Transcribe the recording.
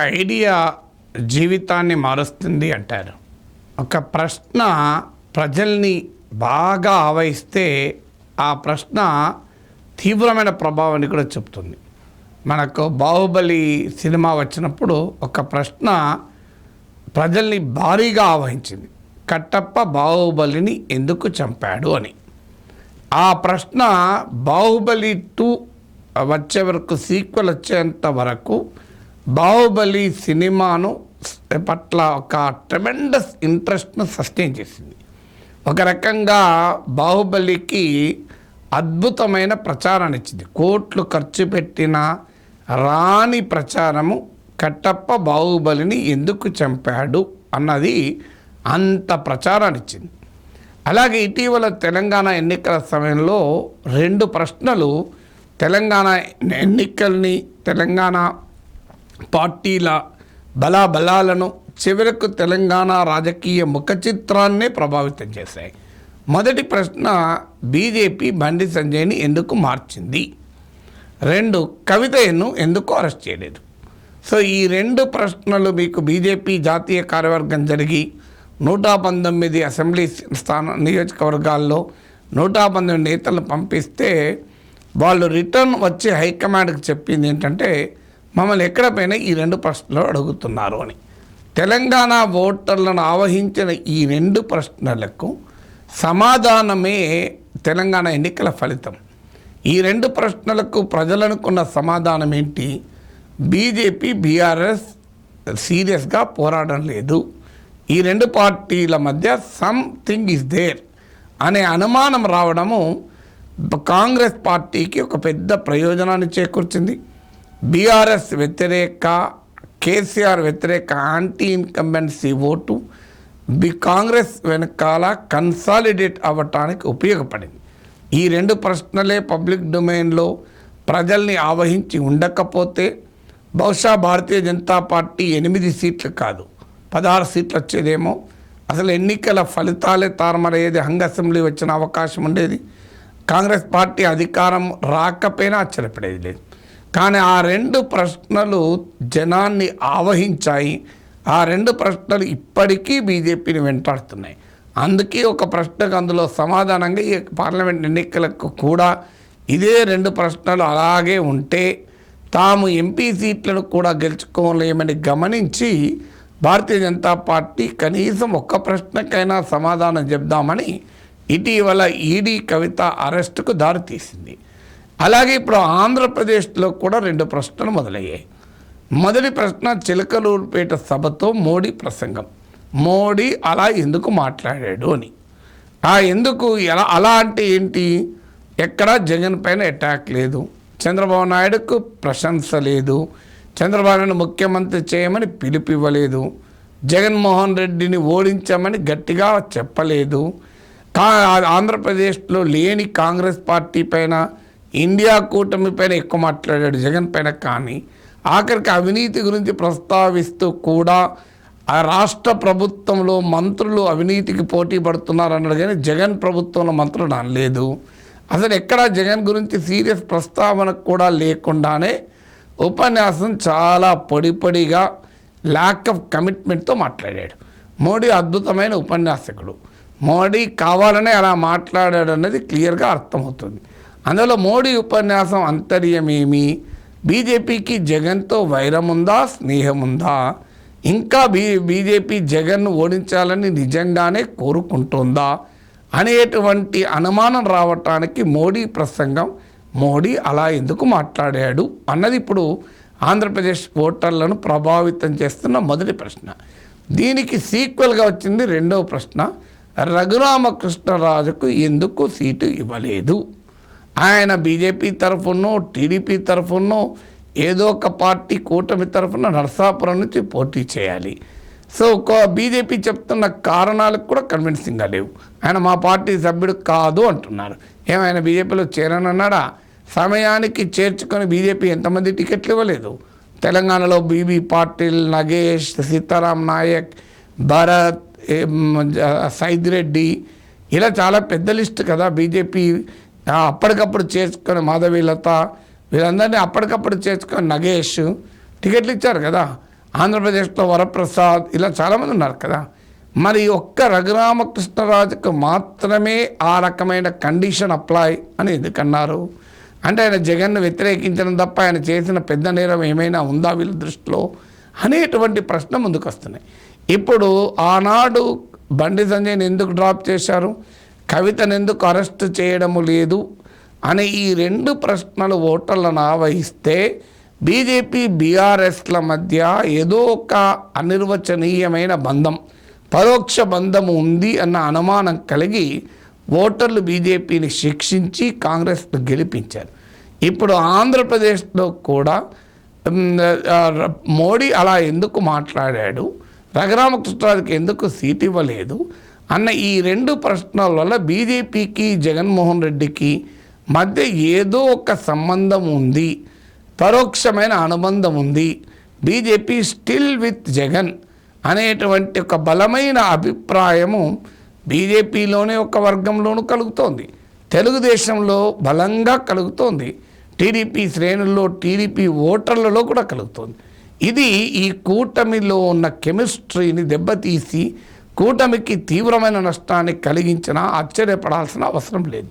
Idea జీవితాన్ని మారుస్తుంది అంటారు. ఒక ప్రశ్న ప్రజల్ని బాగా ఆవహిస్తే ఆ ప్రశ్న తీవ్రమైన ప్రభావాన్ని కూడా చెప్తుంది. మనకు బాహుబలి సినిమా వచ్చినప్పుడు ఒక ప్రశ్న ప్రజల్ని భారీగా ఆవహించింది. కట్టప్ప బాహుబలిని ఎందుకు చంపాడు అని. ఆ ప్రశ్న బాహుబలి టూ వచ్చే వరకు సీక్వెల్ వచ్చేంత వరకు బాహుబలి సినిమాను పట్ల ఒక ట్రెమెండస్ ఇంట్రెస్ట్ను సస్టైన్ చేసింది. ఒక రకంగా బాహుబలికి అద్భుతమైన ప్రచారాన్ని ఇచ్చింది. కోట్లు ఖర్చు పెట్టిన రాని ప్రచారము కట్టప్ప బాహుబలిని ఎందుకు చంపాడు అన్నది అంత ప్రచారాన్ని ఇచ్చింది. అలాగే ఇటీవల తెలంగాణ ఎన్నికల సమయంలో రెండు ప్రశ్నలు తెలంగాణ ఎన్నికల్ని తెలంగాణ పార్టీల బలాబలాలను చివరకు తెలంగాణ రాజకీయ ముఖ చిత్రాన్నే ప్రభావితం చేశాయి. మొదటి ప్రశ్న బీజేపీ బండి సంజయ్ని ఎందుకు మార్చింది? రెండు కవితను ఎందుకు అరెస్ట్ చేయలేదు? సో ఈ రెండు ప్రశ్నలు మీకు బీజేపీ జాతీయ కార్యవర్గం జరిగి నూట పంతొమ్మిది అసెంబ్లీ స్థాన నియోజకవర్గాల్లో నూట పంతొమ్మిది నేతలు పంపిస్తే వాళ్ళు రిటర్న్ వచ్చి హైకమాండ్కి చెప్పింది ఏంటంటే మమ్మల్ని ఎక్కడ పైన ఈ రెండు ప్రశ్నలు అడుగుతున్నారు అని. తెలంగాణ ఓటర్లను ఆవహించిన ఈ రెండు ప్రశ్నలకు సమాధానమే తెలంగాణ ఎన్నికల ఫలితం. ఈ రెండు ప్రశ్నలకు ప్రజలనుకున్న సమాధానం ఏంటి? బీజేపీ బీఆర్ఎస్ సీరియస్గా పోరాడడం లేదు. ఈ రెండు పార్టీల మధ్య సంథింగ్ ఇస్ దేర్ అనే అనుమానం రావడము కాంగ్రెస్ పార్టీకి ఒక పెద్ద ప్రయోజనాన్ని చేకూర్చింది. బీఆర్ఎస్ వ్యతిరేక కేసీఆర్ వ్యతిరేక యాంటీ ఇన్కంబెన్సీ ఓటు బి కాంగ్రెస్ వెనకాల కన్సాలిడేట్ అవ్వటానికి ఉపయోగపడింది. ఈ రెండు ప్రశ్నలే పబ్లిక్ డొమైన్లో ప్రజల్ని ఆవహించి ఉండకపోతే బహుశా భారతీయ జనతా పార్టీ ఎనిమిది సీట్లు కాదు పదహారు సీట్లు వచ్చేదేమో. అసలు ఎన్నికల ఫలితాలే తారమరయ్యేది హంగ్ అసెంబ్లీ వచ్చిన అవకాశం ఉండేది. కాంగ్రెస్ పార్టీ అధికారం రాకపోయినా ఆశ్చర్యపడేది లేదు. కానీ ఆ రెండు ప్రశ్నలు జనాన్ని ఆవహించాయి. ఆ రెండు ప్రశ్నలు ఇప్పటికీ బీజేపీని వెంటాడుతున్నాయి. అందుకే ఒక ప్రశ్నకు అందులో సమాధానంగా ఈ పార్లమెంట్ ఎన్నికలకు కూడా ఇదే రెండు ప్రశ్నలు అలాగే ఉంటే తాము ఎంపీ సీట్లను కూడా గెలుచుకోలేమని గమనించి భారతీయ జనతా పార్టీ కనీసం ఒక్క ప్రశ్నకైనా సమాధానం చెప్దామని ఇటీవల ఈడీ కవిత అరెస్టుకు దారితీసింది. అలాగే ఇప్పుడు ఆంధ్రప్రదేశ్లో కూడా రెండు ప్రశ్నలు మొదలయ్యాయి. మొదటి ప్రశ్న చిలకలూరుపేట సభతో మోడీ ప్రసంగం. మోడీ అలా ఎందుకు మాట్లాడాడు అని. ఆ ఎందుకు ఎలా అలా అంటే ఏంటి? ఎక్కడా జగన్ పైన అటాక్ లేదు. చంద్రబాబు నాయుడుకు ప్రశంస లేదు. చంద్రబాబు నాయుడు ముఖ్యమంత్రి చేయమని పిలుపు ఇవ్వలేదు జగన్మోహన్ రెడ్డిని ఓడించామని గట్టిగా చెప్పలేదు. కా ఆంధ్రప్రదేశ్లో లేని కాంగ్రెస్ పార్టీ పైన ఇండియా కూటమి పైన ఎక్కువ మాట్లాడాడు జగన్ పైన కానీ. ఆఖరికి అవినీతి గురించి ప్రస్తావిస్తూ కూడా ఆ రాష్ట్ర ప్రభుత్వంలో మంత్రులు అవినీతికి పోటీ పడుతున్నారు అన్నాడు కానీ జగన్ ప్రభుత్వంలో మంత్రులు అనలేదు అసలు ఎక్కడా జగన్ గురించి సీరియస్ ప్రస్తావన కూడా లేకుండానే ఉపన్యాసం చాలా పొడిపొడిగా ల్యాక్ ఆఫ్ కమిట్మెంట్తో మాట్లాడాడు. మోడీ అద్భుతమైన ఉపన్యాసకుడు. మోడీ కావాలనే అలా మాట్లాడాడు అన్నది క్లియర్గా అర్థమవుతుంది. అందులో మోడీ ఉపన్యాసం అంతర్యమేమి? బీజేపీకి జగన్తో వైరం ఉందా స్నేహం ఉందా ఇంకా బీ బీజేపీ జగన్ను ఓడించాలని నిజంగానే కోరుకుంటుందా? అనేటువంటి అనుమానం రావటానికి మోడీ ప్రసంగం మోడీ అలా ఎందుకు మాట్లాడాడు అన్నది ఇప్పుడు ఆంధ్రప్రదేశ్ ఓటర్లను ప్రభావితం చేస్తున్న మొదటి ప్రశ్న. దీనికి సీక్వెల్గా వచ్చింది రెండవ ప్రశ్న. రఘురామకృష్ణరాజుకు ఎందుకు సీటు ఇవ్వలేదు? ఆయన బీజేపీ తరఫునో టీడీపీ తరఫునో ఏదో ఒక పార్టీ కూటమి తరఫున నరసాపురం నుంచి పోటీ చేయాలి. సో ఒక బీజేపీ చెప్తున్న కారణాలకు కూడా కన్విన్సింగ్గా లేవు. ఆయన మా పార్టీ సభ్యుడు కాదు అంటున్నారు. ఏమైనా బీజేపీలో చేరనన్నాడా? సమయానికి చేర్చుకొని బీజేపీ ఎంతమంది టికెట్లు ఇవ్వలేదు? తెలంగాణలో బీబీ పాటిల్ నగేష్ సీతారాం నాయక్ భరత్ సైద్ రెడ్డి సైదిరెడ్డి ఇలా చాలా పెద్ద లిస్ట్ కదా బీజేపీ అప్పటికప్పుడు చేసుకొని మాధవీలత వీళ్ళందరినీ అప్పటికప్పుడు చేసుకొని నగేష్ టికెట్లు ఇచ్చారు కదా. ఆంధ్రప్రదేశ్లో వరప్రసాద్ ఇలా చాలామంది ఉన్నారు కదా. మరి ఒక్క రఘురామకృష్ణరాజుకు మాత్రమే ఆ రకమైన కండిషన్ అప్లై అని ఎందుకన్నారు? అంటే ఆయన జగన్ను వ్యతిరేకించడం తప్ప ఆయన చేసిన పెద్ద నేరం ఏమైనా ఉందా వీళ్ళ దృష్టిలో? అనేటువంటి ప్రశ్న ముందుకు వస్తున్నాయి ఇప్పుడు ఆనాడు బండి సంజయ్ని ఎందుకు డ్రాప్ చేశారు? కవితను ఎందుకు అరెస్ట్ చేయడము లేదు అనే ఈ రెండు ప్రశ్నలు ఓటర్లను ఆవహిస్తే బీజేపీ బీఆర్ఎస్ల మధ్య ఏదో ఒక అనిర్వచనీయమైన బంధం పరోక్ష బంధం ఉంది అన్న అనుమానం కలిగి ఓటర్లు బీజేపీని శిక్షించి కాంగ్రెస్ను గెలిపించారు. ఇప్పుడు ఆంధ్రప్రదేశ్లో కూడా మోడీ అలా ఎందుకు మాట్లాడాడు? రఘురామకృష్ణరాజుకి ఎందుకు సీట్ ఇవ్వలేదు? అన్న ఈ రెండు ప్రశ్నల వల్ల బీజేపీకి జగన్మోహన్ రెడ్డికి మధ్య ఏదో ఒక సంబంధం ఉంది. పరోక్షమైన అనుబంధం ఉంది. బీజేపీ స్టిల్ విత్ జగన్ అనేటువంటి ఒక బలమైన అభిప్రాయము బీజేపీలోనే ఒక వర్గంలోనూ కలుగుతోంది. తెలుగుదేశంలో బలంగా కలుగుతోంది. టీడీపీ శ్రేణుల్లో టీడీపీ ఓటర్లలో కూడా కలుగుతోంది. ఇది ఈ కూటమిలో ఉన్న కెమిస్ట్రీని దెబ్బతీసి కూటమికి తీవ్రమైన నష్టాన్ని కలిగించినా ఆశ్చర్యపడాల్సిన అవసరం లేదు.